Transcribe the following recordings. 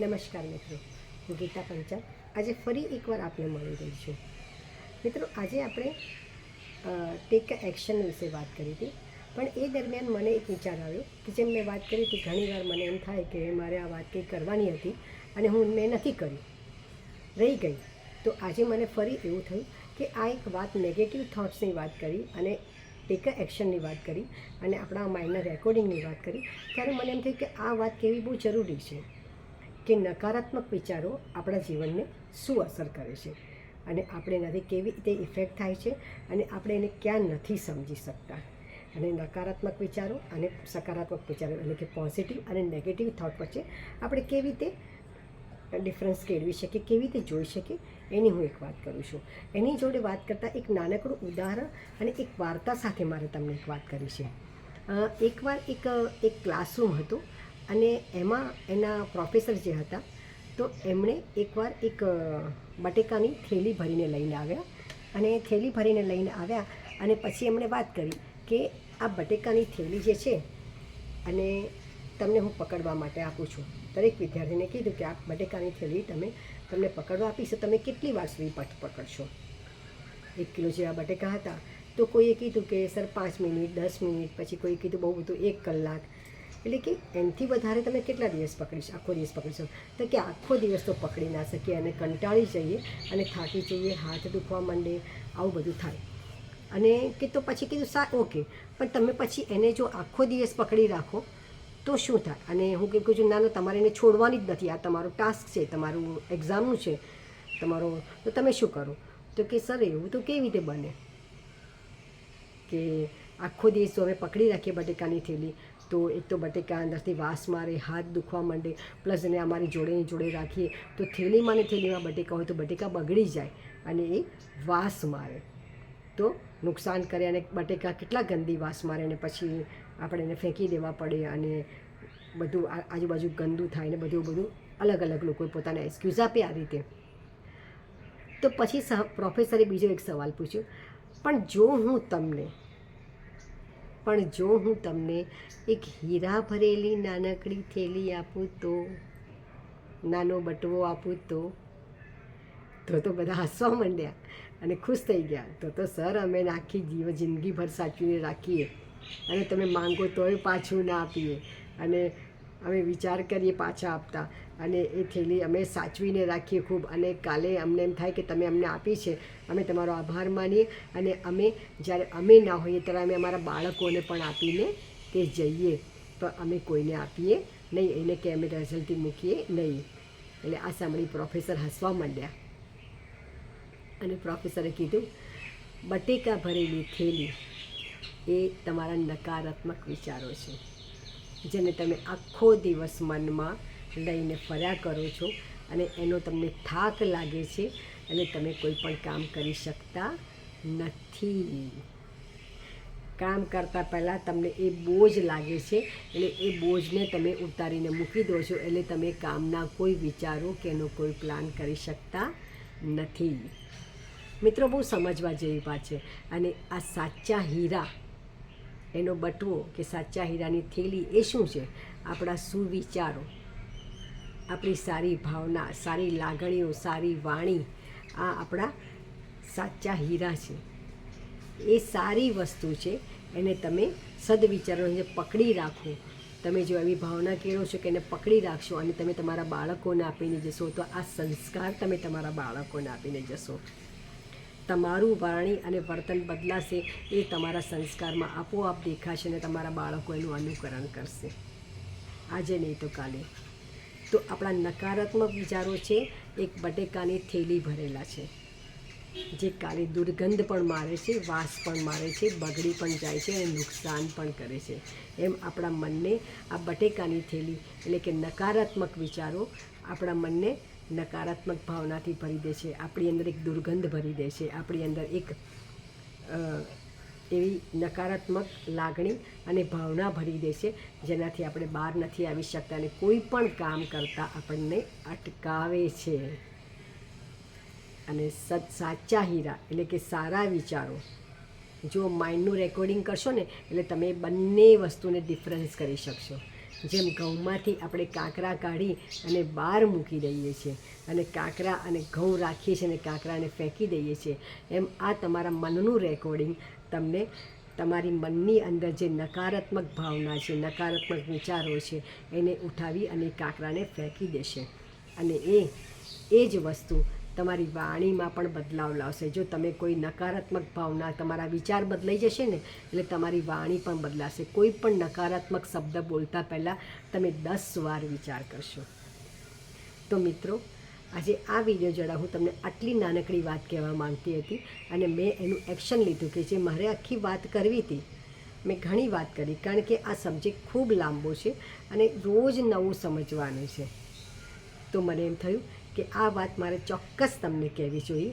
નમસ્કાર મિત્રો, હું ગીતા પંચાલ. આજે ફરી એકવાર આપને મળી રહી છું. મિત્રો, આજે આપણે ટેક એક્શન વિશે વાત કરી હતી. પણ એ દરમિયાન મને એક વિચાર આવ્યો કે જેમ મેં વાત કરી હતી, ઘણીવાર મને એમ થાય કે મારે આ વાત કંઈ કરવાની હતી અને હું મેં નથી કરી. રહી ગઈ. તો આજે મને ફરી એવું થયું કે આ એક વાત નેગેટિવ થોટ્સની વાત કરી અને ટેક એક્શનની વાત કરી અને આપણા માઇન્ડના રેકોર્ડિંગની વાત કરી. ત્યારે મને એમ થયું કે આ વાત કેવી બહુ જરૂરી છે. કે નકારાત્મક વિચારો આપણા જીવનને શું અસર કરે છે અને આપણે એનાથી કેવી રીતે ઇફેક્ટ થાય છે અને આપણે એને ક્યાં નથી સમજી શકતા. અને નકારાત્મક વિચારો અને સકારાત્મક વિચારો એટલે કે પોઝિટિવ અને નેગેટિવ થોટ વચ્ચે આપણે કેવી રીતે ડિફરન્સ કેળવી શકે કેવી રીતે જોઈ શકે એની હું એક વાત કરું છું. એની જોડે વાત કરતાં એક નાનકડું ઉદાહરણ અને એક વાર્તા સાથે મારે તમને એક વાત કરી છે. એકવાર એક એક ક્લાસરૂમ હતું અને એમાં એના પ્રોફેસર જે હતા, તો એમણે એકવાર એક બટેકાની થેલી ભરીને લઈને આવ્યા. અને થેલી ભરીને લઈને આવ્યા અને પછી એમણે વાત કરી કે આ બટેકાની થેલી જે છે અને તમને હું પકડવા માટે આપું છું. દરેક વિદ્યાર્થીને કીધું કે આ બટેકાની થેલી તમે તમને પકડવા આપીશ તો તમે કેટલી વાર સુધી પટ પકડશો? એક કિલો જેવા બટેકા હતા. તો કોઈએ કીધું કે, સર, પાંચ મિનિટ, દસ મિનિટ, પછી કોઈએ કીધું બહુ બધું એક કલાક. એટલે કે એનાથી વધારે તમે કેટલા દિવસ પકડીશ આખો દિવસ પકડીશો તો કે આખો દિવસ તો પકડી ના શકીએ અને કંટાળી જઈએ અને થાકી જઈએ, હાથ દુખવા માંડે, આવું બધું થાય. અને કે તો પછી કીધું સા, ઓકે. પણ તમે પછી એને જો આખો દિવસ પકડી રાખો, તો શું થાય? અને હું કેમ કહું છું, ના ના, તમારે એને છોડવાની જ નથી. આ તમારું ટાસ્ક છે, તમારું એક્ઝામનું છે, તમારો, તો તમે શું કરો? તો કે સર, એવું તો કેવી રીતે બને? કે આખો દિવસ જો અમે પકડી રાખીએ બટેકાની થેલી. તો એક તો બટેકા અંદરથી વાસ મારે, હાથ દુખવા માંડે પ્લસ એને અમારી જોડેની જોડે રાખીએ, તો થેલીમાં ને થેલીમાં બટેકા હોય તો બટેકા બગડી જાય અને એ વાસ મારે. તો નુકસાન કરે અને બટેકા કેટલા ગંદી વાસ મારે અને પછી આપણે એને ફેંકી દેવા પડે અને બધું આજુબાજુ ગંદુ થાય ને બધું બધું અલગ અલગ લોકોએ પોતાના એક્સક્યુઝ આપે આ રીતે. તો પછી પ્રોફેસરે બીજો એક સવાલ પૂછ્યો, પણ જો હું તમને પણ જો હું તમને એક હીરા ભરેલી નાનકડી થેલી આપું તો, નાનો બટવો આપું તો તો તો બધા હસવા માંડ્યા અને ખુશ થઈ ગયા. તો તો સર, અમે નાખી જીવ, જિંદગીભર સાચવીને રાખીએ. અને તમે માંગો તોય પાછું ના આપીએ. અને અમે વિચાર કરીએ પાછા આપતા. અને એ થેલી અમે સાચવીને રાખીએ ખૂબ. અને કાલે અમને એમ થાય કે તમે અમને આપી છે. અમે તમારો આભાર માનીએ. અને અમે જ્યારે અમે ના હોઈએ ત્યારે અમે અમારા બાળકોને પણ આપીને તે જઈએ. પણ અમે કોઈને આપીએ નહીં. એને કે અમે રઝલ્ટી મૂકીએ નહીં. એટલે આ સાંભળી પ્રોફેસર હસવા માંડ્યા. અને પ્રોફેસરે કીધું, બટેકા ભરેલી થેલી એ તમારા નકારાત્મક વિચારો છે. જેને તમે આખો દિવસ મનમાં લઈને ફર્યા કરો છો અને એનો તમને થાક લાગે છે અને તમે કોઈ પણ કામ કરી શકતા નથી. કામ કરતાં પહેલાં તમને એ બોજ લાગે છે એટલે એ બોજને તમે ઉતારીને મૂકી દો છો એટલે તમે કામના કોઈ વિચારો કે એનો કોઈ પ્લાન કરી શકતા નથી. મિત્રો, બહુ સમજવા જેવી વાત છે અને આ સાચા હીરા એનો બટવો કે સાચા હીરાની થેલી એ શું છે? આપણા સુવિચારો. આપણી સારી ભાવના, સારી લાગણીઓ, સારી વાણી, આ આપણા સાચા હીરા છે. એ સારી વસ્તુ છે, એને તમે સદવિચારોને પકડી રાખો, તમે જો એવી ભાવના કેળો છો કે એને પકડી રાખશો અને તમે તમારા બાળકોને આપીને જશો, તો આ સંસ્કાર તમે તમારા બાળકોને આપીને જશો. તમારું વાણી અને વર્તન બદલાશે એ તમારા સંસ્કારમાં આપોઆપ દેખાશે અને તમારા બાળકો એનું અનુકરણ કરશે. આજે નહીં તો કાલે. તો આપણા નકારાત્મક વિચારો છે, એક બટેકાની થેલી ભરેલા છે. જે કાલે દુર્ગંધ પણ મારે છે, વાસ પણ મારે છે, બગડી પણ જાય છે અને નુકસાન પણ કરે છે. એમ આપણા મનને આ બટેકાની થેલી એટલે કે નકારાત્મક વિચારો આપણા મનને નકારાત્મક ભાવનાથી ભરી દે છે, આપણી અંદર એક દુર્ગંધ ભરી દે છે, આપણી અંદર એક એવી નકારાત્મક લાગણી અને ભાવના ભરી દે છે, જેનાથી આપણે બહાર નથી આવી શકતા અને કોઈ પણ કામ કરતાં આપણને અટકાવે છે. અને સત, સાચા હીરા એટલે કે સારા વિચારો. જો માઇન્ડનું રેકોર્ડિંગ કરશો ને, એટલે તમે બંને વસ્તુને ડિફરન્સ કરી શકશો. જેમ ઘઉંમાંથી આપણે કાંકરા કાઢી અને બહાર મૂકી દઈએ છીએ અને કાંકરા અને ઘઉં રાખીએ છીએ અને કાંકરાને ફેંકી દઈએ છીએ, એમ આ તમારા મનનું રેકોર્ડિંગ તમને તમારી મનની અંદર જે નકારાત્મક ભાવના છે, નકારાત્મક વિચારો છે, એને ઉઠાવી અને કાંકરાને ફેંકી દેશે. અને એ એ જ વસ્તુ તમારી વાણીમાં પણ બદલાવ લાવશે. જો તમે કોઈ નકારાત્મક ભાવના, તમારા વિચાર બદલાઈ જશે ને, એટલે તમારી વાણી પણ બદલાશે. કોઈ પણ નકારાત્મક શબ્દ બોલતા પહેલાં તમે દસ વાર વિચાર કરશો. તો મિત્રો, આજે આ વીડિયો જરા હું તમને આટલી નાનકડી વાત કહેવા માંગતી હતી અને મેં એનું એક્શન લીધું કે જે મારે આખી વાત કરવી હતી. મેં ઘણી વાત કરી, કારણ કે આ સબ્જેક્ટ ખૂબ લાંબો છે અને રોજ નવું સમજવાનું છે. તો મને એમ થયું કે આ વાત મારે ચોક્કસ તમને કહેવી જોઈએ.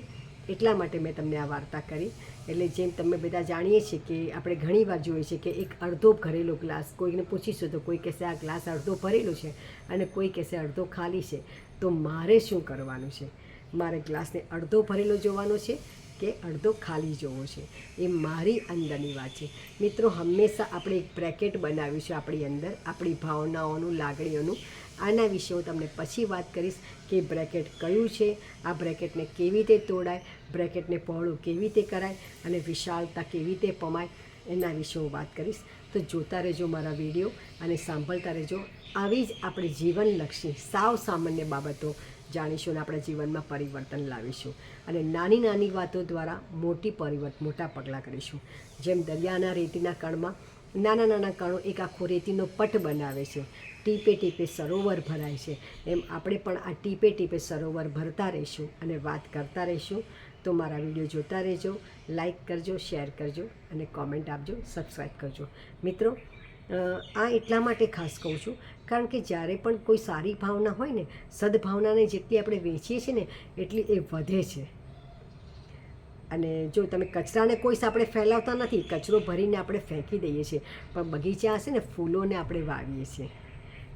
એટલા માટે મેં તમને આ વાર્તા કરી. એટલે જેમ તમે બધા જાણીએ છીએ કે આપણે ઘણીવાર જોઈએ છીએ કે એક અડધો ભરેલો ગ્લાસ, કોઈને પૂછીશું તો કોઈ કહેશે આ ગ્લાસ અડધો ભરેલો છે અને કોઈ કહેશે અડધો ખાલી છે. તો મારે શું કરવાનું છે? મારે ગ્લાસને અડધો ભરેલો જોવાનો છે કે અડધો ખાલી જોવો છે? એ મારી અંદરની વાત છે. મિત્રો, હંમેશા આપણે એક બ્રેકેટ બનાવ્યું છે આપણી અંદર, આપણી ભાવનાઓનું, લાગણીઓનું. આના વિશે હું તમને પછી વાત કરીશ કે બ્રેકેટ કયું છે, આ બ્રેકેટને કેવી રીતે તોડાય, બ્રેકેટને પહોળું કેવી રીતે કરાય અને વિશાળતા કેવી રીતે પમાય, એના વિશે હું વાત કરીશ. તો જોતા રહેજો મારા વીડિયો અને સાંભળતા રહેજો. આવી જ આપણે જીવનલક્ષી સાવ સામાન્ય બાબતો જાણીશું અને આપણા જીવનમાં પરિવર્તન લાવીશું. અને નાની નાની વાતો દ્વારા મોટી પરિવર્તન મોટા પગલાં કરીશું. જેમ દરિયાના રેતીના કણમાં નાના નાના કણો એક આખો રેતીનો પટ બનાવે છે. ટીપે ટીપે સરોવર ભરાય છે. એમ આપણે પણ આ ટીપે ટીપે સરોવર ભરતા રહીશું અને વાત કરતા રહીશું. તો મારા વીડિયો જોતા રહેજો, લાઈક કરજો, શેર કરજો અને કોમેન્ટ આપજો, સબસ્ક્રાઈબ કરજો. મિત્રો આ એટલા માટે ખાસ કહું છું, કારણ કે જ્યારે પણ કોઈ સારી ભાવના હોય ને, સદભાવનાને જેટલી આપણે વેચીએ છીએ ને, એટલી એ વધે છે. અને જો તમે કચરાને કોઈ આપણે ફેલાવતા નથી, કચરો ભરીને આપણે ફેંકી દઈએ છીએ. પણ બગીચા હશે ને, ફૂલોને આપણે વાવીએ છીએ.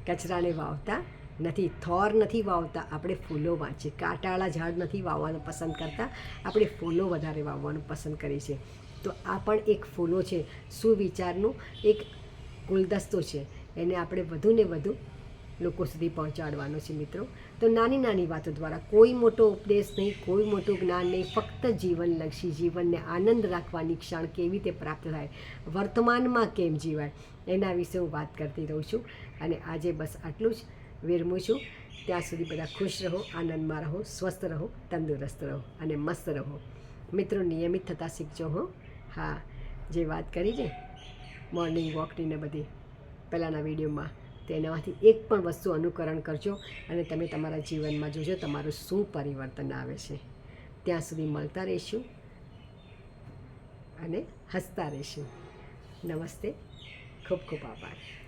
કચરાને વાવતા નથી, થોર નથી વાવતા, આપણે ફૂલો વાંચીએ. કાંટાળા ઝાડ નથી વાવવાનું પસંદ કરતા, આપણે ફૂલો વધારે વાવવાનું પસંદ કરીએ છીએ. તો આ પણ એક ફૂલો છે. સુવિચારનું એક ગુલદસ્તો છે. એને આપણે વધુ ને વધુ લોકો સુધી પહોંચાડવાનો છે મિત્રો. તો નાની નાની વાતો દ્વારા કોઈ મોટો ઉપદેશ નહીં, કોઈ મોટું જ્ઞાન નહીં, ફક્ત જીવનલક્ષી જીવનને આનંદ રાખવાની ક્ષણ કેવી રીતે પ્રાપ્ત થાય, વર્તમાનમાં કેમ જીવાય, એના વિશે હું વાત કરતી રહું છું. અને આજે બસ આટલું જ. વિરમું છું. ત્યાં સુધી બધા ખુશ રહો, આનંદમાં રહો, સ્વસ્થ રહો, તંદુરસ્ત રહો અને મસ્ત રહો. મિત્રો, નિયમિત થતાં શીખજો હો. હા, જે વાત કરી છે મોર્નિંગ વોકની ને બધી, પહેલાંના વિડીયોમાં. તેનામાંથી એક પણ વસ્તુ અનુકરણ કરજો અને તમે તમારા જીવનમાં જોજો તમારું શું પરિવર્તન આવે છે. ત્યાં સુધી મળતા રહીશું અને હસતા રહીશું. નમસ્તે. ખૂબ ખૂબ આભાર.